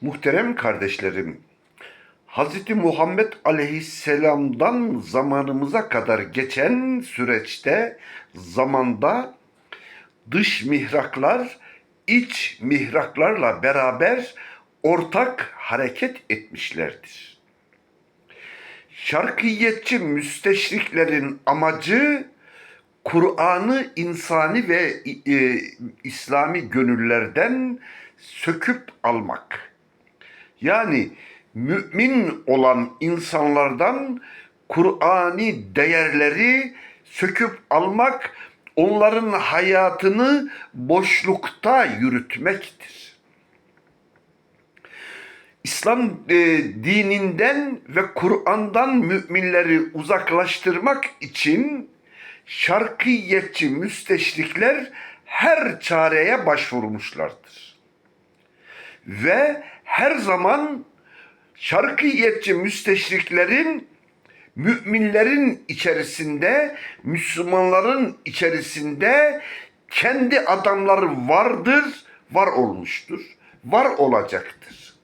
Muhterem kardeşlerim, Hz. Muhammed Aleyhisselam'dan zamanımıza kadar geçen süreçte zamanda dış mihraklar iç mihraklarla beraber ortak hareket etmişlerdir. Şarkiyetçi müsteşriklerin amacı Kur'an'ı insani ve e, İslami gönüllerden söküp almak. Yani mümin olan insanlardan Kur'ani değerleri söküp almak, onların hayatını boşlukta yürütmektir. İslam e, dininden ve Kur'an'dan müminleri uzaklaştırmak için şarkiyetçi müsteşrikler her çareye başvurmuşlardır. Ve her zaman şarkiyetçi müsteşriklerin müminlerin içerisinde, Müslümanların içerisinde kendi adamları vardır, var olmuştur, var olacaktır.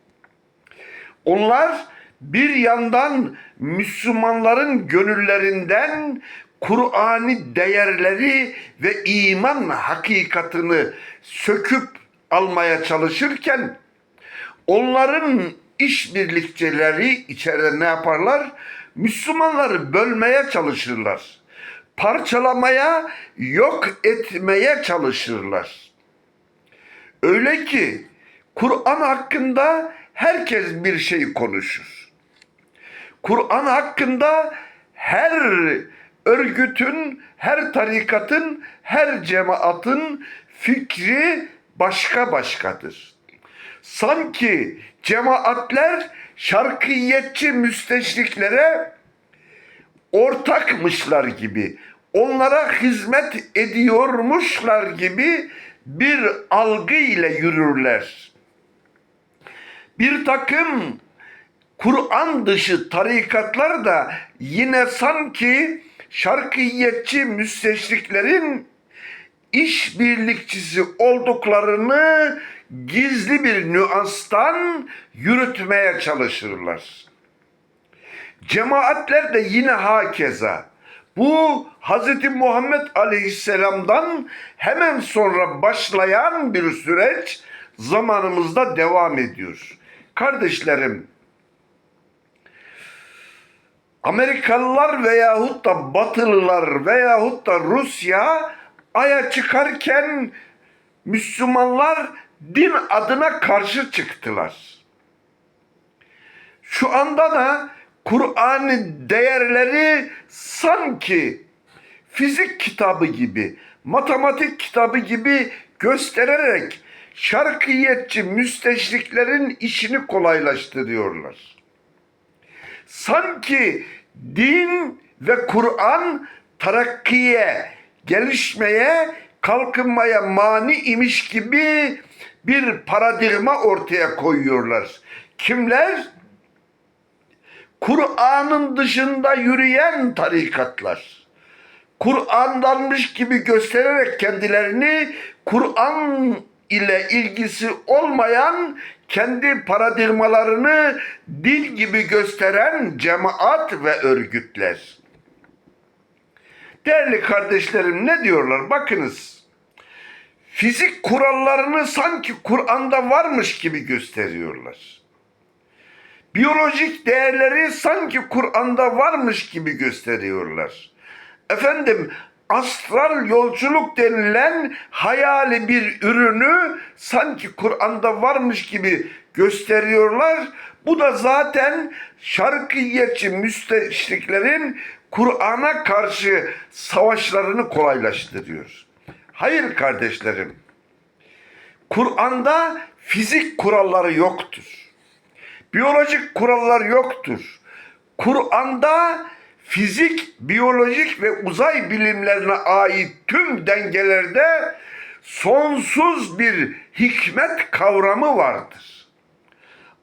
Onlar bir yandan Müslümanların gönüllerinden Kur'ani değerleri ve iman hakikatını söküp almaya çalışırken onların işbirlikçileri içeride ne yaparlar? Müslümanları bölmeye çalışırlar. Parçalamaya, yok etmeye çalışırlar. Öyle ki Kur'an hakkında herkes bir şey konuşur. Kur'an hakkında her örgütün, her tarikatın, her cemaatın fikri başka başkadır. Sanki cemaatler şarkiyetçi müsteşriklere ortakmışlar gibi, onlara hizmet ediyormuşlar gibi bir algı ile yürürler. Bir takım Kur'an dışı tarikatlar da yine sanki şarkiyetçi müsteşriklerin işbirlikçisi olduklarını gizli bir nüanstan yürütmeye çalışırlar. Cemaatler de yine hakeza. Bu Hz. Muhammed Aleyhisselam'dan hemen sonra başlayan bir süreç zamanımızda devam ediyor. Kardeşlerim, Amerikalılar veyahut da Batılılar veyahut da Rusya aya çıkarken Müslümanlar din adına karşı çıktılar. Şu anda da Kur'an'ın değerleri sanki fizik kitabı gibi, matematik kitabı gibi göstererek şarkiyetçi müsteşriklerin işini kolaylaştırıyorlar. Sanki din ve Kur'an terakkiye, gelişmeye, kalkınmaya mani imiş gibi bir paradigma ortaya koyuyorlar. Kimler? Kur'an'ın dışında yürüyen tarikatlar. Kur'an'danmış gibi göstererek kendilerini Kur'an ile ilgisi olmayan kendi paradigmalarını dil gibi gösteren cemaat ve örgütler. Değerli kardeşlerim ne diyorlar? Bakınız. Fizik kurallarını sanki Kur'an'da varmış gibi gösteriyorlar. Biyolojik değerleri sanki Kur'an'da varmış gibi gösteriyorlar. Efendim astral yolculuk denilen hayali bir ürünü sanki Kur'an'da varmış gibi gösteriyorlar. Bu da zaten şarkiyetçi müsteşriklerin Kur'an'a karşı savaşlarını kolaylaştırıyor. Hayır kardeşlerim. Kur'an'da fizik kuralları yoktur. Biyolojik kurallar yoktur. Kur'an'da fizik, biyolojik ve uzay bilimlerine ait tüm dengelerde sonsuz bir hikmet kavramı vardır.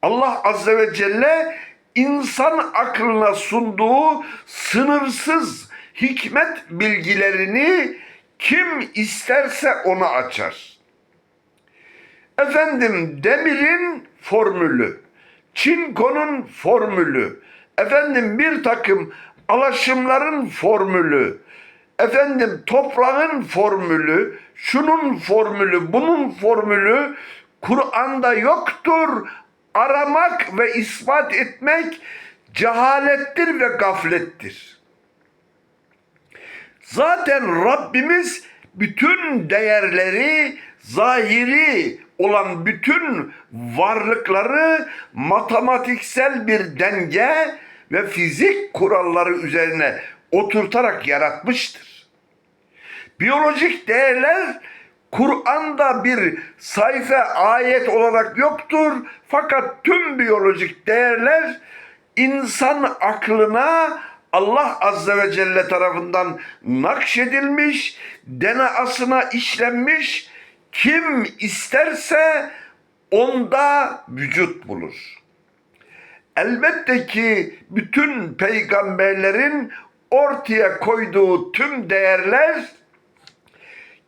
Allah Azze ve Celle insan aklına sunduğu sınırsız hikmet bilgilerini kim isterse ona açar. efendim demirin formülü, çinkonun formülü, efendim bir takım alaşımların formülü, efendim toprağın formülü, şunun formülü, bunun formülü Kur'an'da yoktur. Aramak ve ispat etmek cehalettir ve gaflettir. Zaten Rabbimiz bütün değerleri, zahiri olan bütün varlıkları matematiksel bir denge ve fizik kuralları üzerine oturtarak yaratmıştır. Biyolojik değerler Kur'an'da bir sayfa ayet olarak yoktur. Fakat tüm biyolojik değerler insan aklına Allah Azze ve Celle tarafından nakşedilmiş, DNA'sına işlenmiş, kim isterse onda vücut bulur. Elbette ki bütün peygamberlerin ortaya koyduğu tüm değerler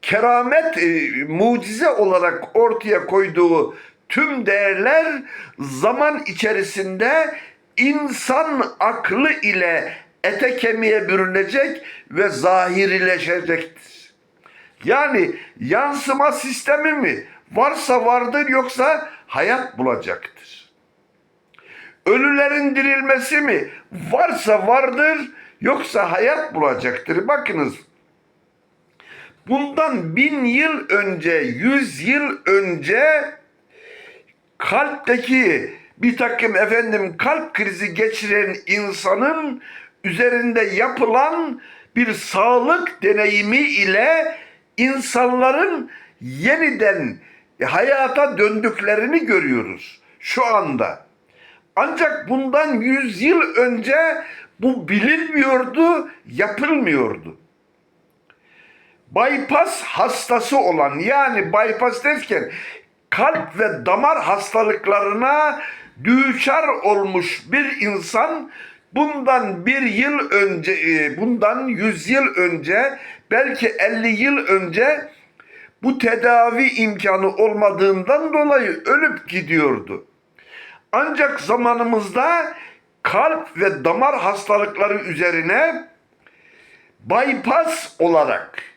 keramet, e, mucize olarak ortaya koyduğu tüm değerler zaman içerisinde insan aklı ile ete kemiğe bürünecek ve zahirileşecektir. Yani yansıma sistemi mi? Varsa vardır yoksa hayat bulacaktır. Ölülerin dirilmesi mi? Varsa vardır yoksa hayat bulacaktır. Bakınız bundan bin yıl önce, yüz yıl önce kalpteki bir takım efendim kalp krizi geçiren insanın üzerinde yapılan bir sağlık deneyimi ile insanların yeniden hayata döndüklerini görüyoruz şu anda. Ancak bundan yüz yıl önce bu bilinmiyordu, yapılmıyordu bypass hastası olan yani bypass derken kalp ve damar hastalıklarına düçar olmuş bir insan bundan bir yıl önce, e, bundan yüz yıl önce, belki 50 yıl önce bu tedavi imkanı olmadığından dolayı ölüp gidiyordu. Ancak zamanımızda kalp ve damar hastalıkları üzerine bypass olarak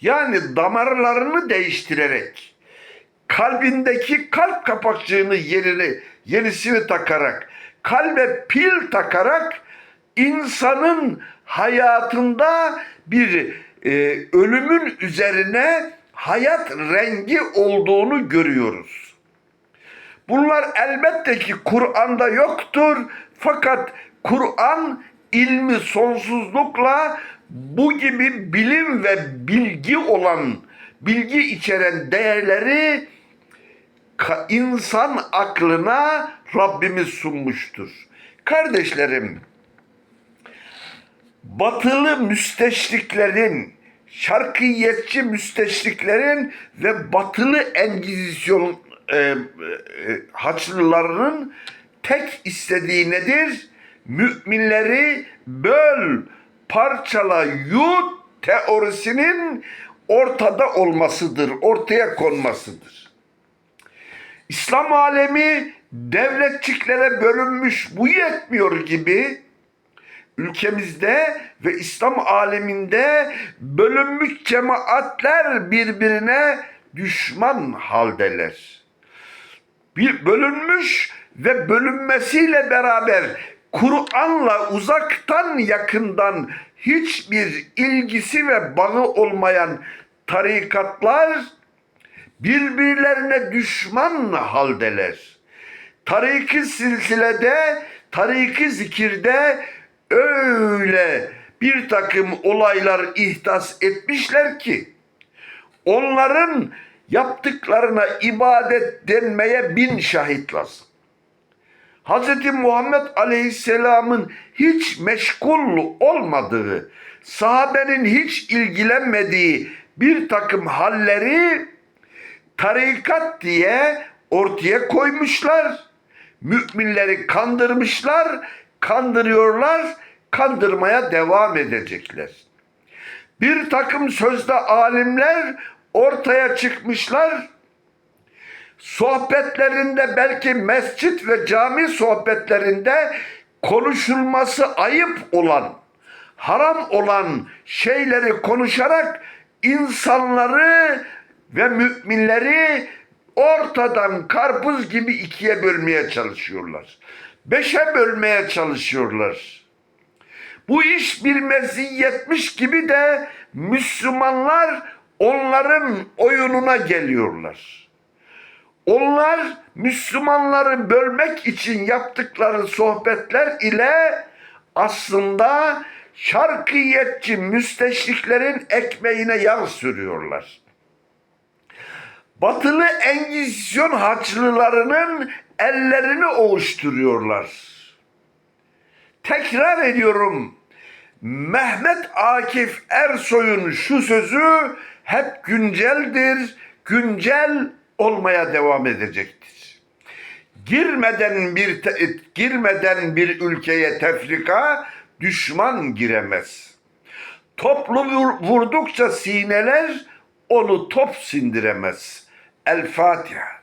yani damarlarını değiştirerek kalbindeki kalp kapakçığını yerini yenisini takarak kalbe pil takarak insanın hayatında bir e, ölümün üzerine hayat rengi olduğunu görüyoruz. Bunlar elbette ki Kur'an'da yoktur. Fakat Kur'an ilmi sonsuzlukla bu gibi bilim ve bilgi olan, bilgi içeren değerleri insan aklına Rabbimiz sunmuştur. Kardeşlerim, batılı müsteşriklerin, şarkiyetçi müsteşriklerin ve batılı engizisyon e, e, Haçlılarının tek istediği nedir? Müminleri böl, parçala, yut teorisinin ortada olmasıdır, ortaya konmasıdır. İslam alemi devletçiklere bölünmüş bu yetmiyor gibi ülkemizde ve İslam aleminde bölünmüş cemaatler birbirine düşman haldeler. Bir bölünmüş ve bölünmesiyle beraber Kur'an'la uzaktan yakından hiçbir ilgisi ve bağı olmayan tarikatlar birbirlerine düşman haldeler. Tariki silsilede, tariki zikirde öyle bir takım olaylar ihdas etmişler ki onların yaptıklarına ibadet denmeye bin şahit lazım. Hz. Muhammed Aleyhisselam'ın hiç meşgul olmadığı, sahabenin hiç ilgilenmediği bir takım halleri tarikat diye ortaya koymuşlar. Müminleri kandırmışlar, kandırıyorlar, kandırmaya devam edecekler. Bir takım sözde alimler ortaya çıkmışlar. Sohbetlerinde belki mescit ve cami sohbetlerinde konuşulması ayıp olan, haram olan şeyleri konuşarak insanları ve müminleri ortadan karpuz gibi ikiye bölmeye çalışıyorlar. Beşe bölmeye çalışıyorlar. Bu iş bir meziyetmiş gibi de Müslümanlar onların oyununa geliyorlar. Onlar Müslümanları bölmek için yaptıkları sohbetler ile aslında şarkiyetçi müsteşriklerin ekmeğine yağ sürüyorlar. Batılı Engizisyon haçlılarının ellerini ovuşturuyorlar. Tekrar ediyorum. Mehmet Akif Ersoy'un şu sözü hep günceldir, güncel olmaya devam edecektir. Girmeden bir girmeden bir ülkeye tefrika düşman giremez. Toplu vur- vurdukça sineler onu top sindiremez. El Fatiha.